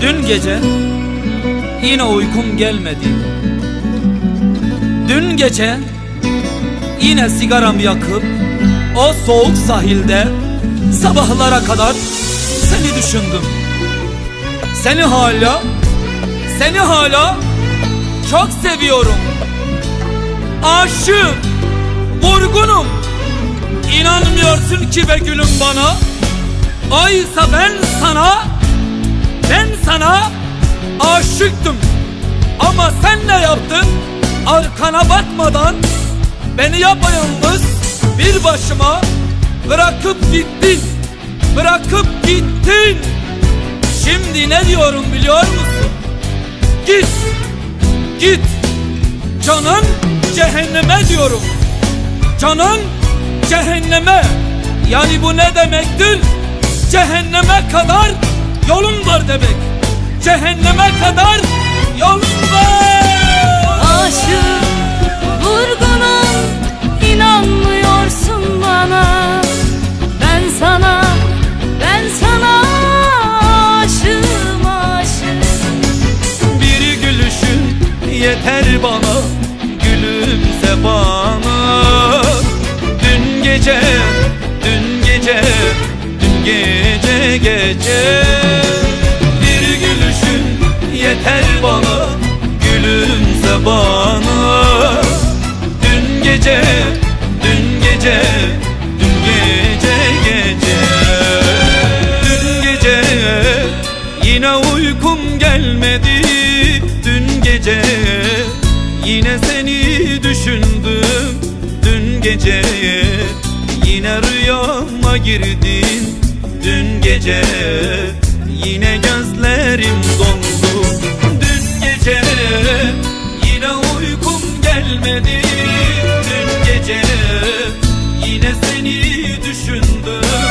Dün gece yine uykum gelmedi. Dün gece yine sigaram yakıp o soğuk sahilde sabahlara kadar seni düşündüm. Seni hala, seni hala çok seviyorum. Aşığım, vurgunum. İnanmıyorsun ki be gülüm bana. Oysa ben sana, ben sana aşıktım. Ama sen ne yaptın? Arkana bakmadan beni yapayalnız bir başıma bırakıp gittin. Bırakıp gittin. Şimdi ne diyorum biliyor musun? Git, git. Canın cehenneme diyorum. Canın cehenneme. Yani bu ne demektir? Cehenneme kadar yolun var demek. Cehenneme kadar yolun var. Aşık vurgunum inanmıyorsun bana Ben sana ben sana aşığım aşığım Bir gülüşün yeter bana Gülümse bana Dün gece, dün gece Dün gece gece gece Dün gece gece. Dün gece Yine uykum gelmedi. Dün gece Yine seni düşündüm. Dün gece Yine rüyama girdin. Dün gece Yine gözlerim dondu. Dün gece Yine uykum gelmedi. Dün gece Yine seni